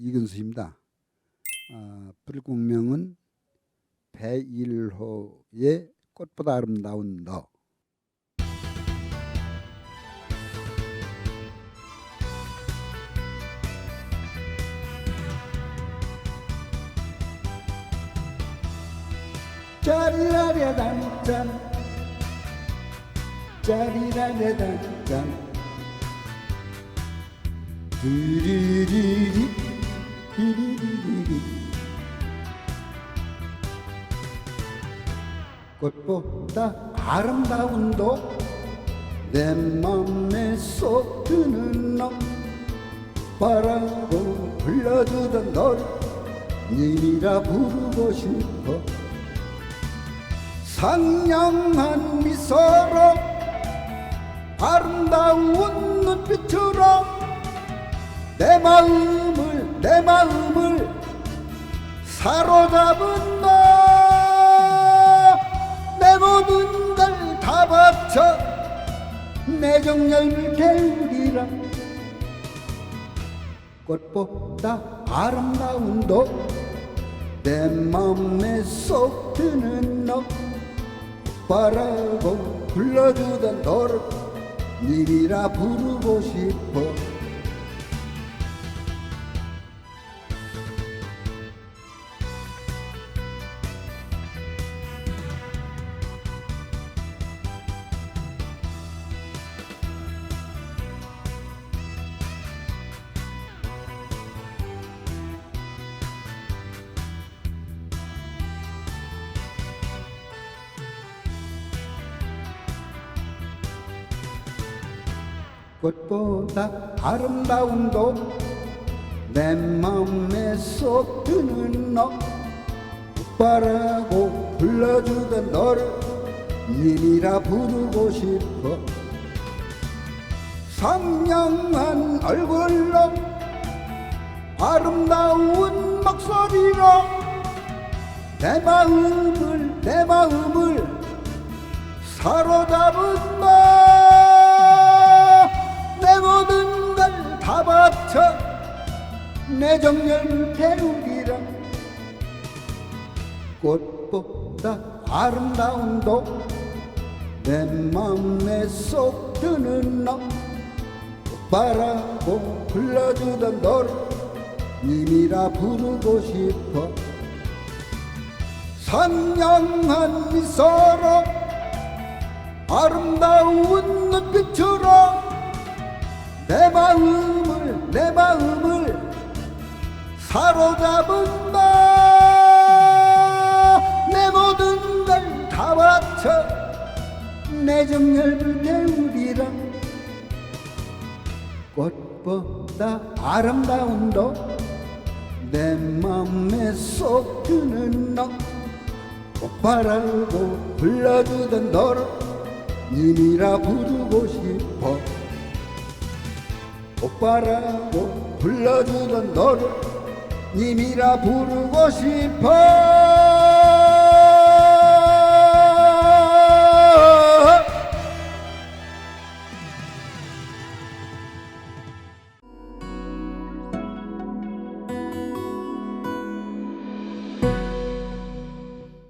이근수입니다. 아, 불국명은 배일호의 꽃보다 아름다운 너. 짜리라랴단짠 짜리라랴단짠 디리리리 꽃보다 아름다운 도내 맘에 쏙 드는 너 바라고 불러주던 너를 님이라 부르고 싶어. 상냥한 미소로 아름다운 눈빛으로 내 마음을 내 마음을 사로잡은 너내 모든 걸 다 바쳐 내 정열을 태우리라. 꽃보다 아름다운 너내 맘에 쏙 드는 너. 바라고 불러주던 너를 님이라 부르고 싶어 꽃보다 아름다운 도내 맘에 쏙 드는 너. 오빠라고 불러주던 너를 님이라 부르고 싶어. 상냥한 얼굴로 아름다운 목소리로 내 마음을 내 마음을 사로잡은 내 정열 태우리라 꽃보다 아름다운 도내 맘에 쏙 드는 너 바라고 불러주던 너를 님이라 부르고 싶어. 상냥한 미소로 아름다운 눈빛으로 내 마음을 내 마음을 사로잡은 너내 모든 걸 다 바쳐 내 정열을 태우리라. 꽃보다 아름다운 너내 맘에 쏙 드는 너 오빠라고 불러주던 너를 님이라 부르고 싶어. 오빠라고 불러주던 너를 님이라 부르고 싶어